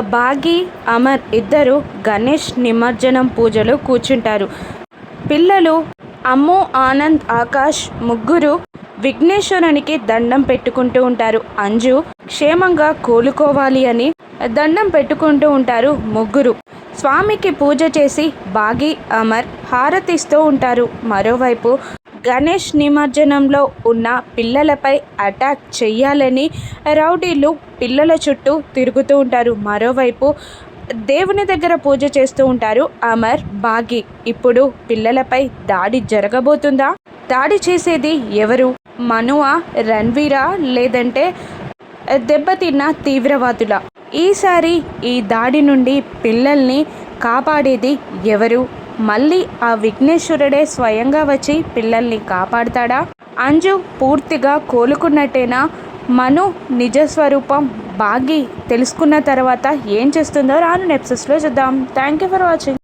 బాగి అమర్ ఇద్దరు గణేష్ నిమజ్జనం పూజలో కూర్చుంటారు. పిల్లలు అమ్ము ఆనంద్ ఆకాష్ ముగ్గురు విఘ్నేశ్వరునికి దండం పెట్టుకుంటూ ఉంటారు. అంజు క్షేమంగా కోలుకోవాలి అని దండం పెట్టుకుంటూ ఉంటారు ముగ్గురు. స్వామికి పూజ చేసి బాగి అమర్ హారతిస్తూ ఉంటారు. మరోవైపు గణేష్ నిమజ్జనంలో ఉన్న పిల్లలపై అటాక్ చేయాలని రౌడీలు పిల్లల చుట్టూ తిరుగుతూ ఉంటారు. మరోవైపు దేవుని దగ్గర పూజ చేస్తూ ఉంటారు అమర్ బాగి. ఇప్పుడు పిల్లలపై దాడి జరగబోతుందా? దాడి చేసేది ఎవరు? మనువా రణ్వీరా లేదంటే దెబ్బతిన్న తీవ్రవాదుల? ఈసారి ఈ దాడి నుండి పిల్లల్ని కాపాడేది ఎవరు? మళ్ళీ ఆ విఘ్నేశ్వరుడే స్వయంగా వచ్చి పిల్లల్ని కాపాడతాడా? అంజు పూర్తిగా కోలుకున్నట్టేనా? మను నిజస్వరూపం బాగి తెలుసుకున్న తర్వాత ఏం చేస్తుందో రాను నెప్సెస్లో చూద్దాం. Thank you for watching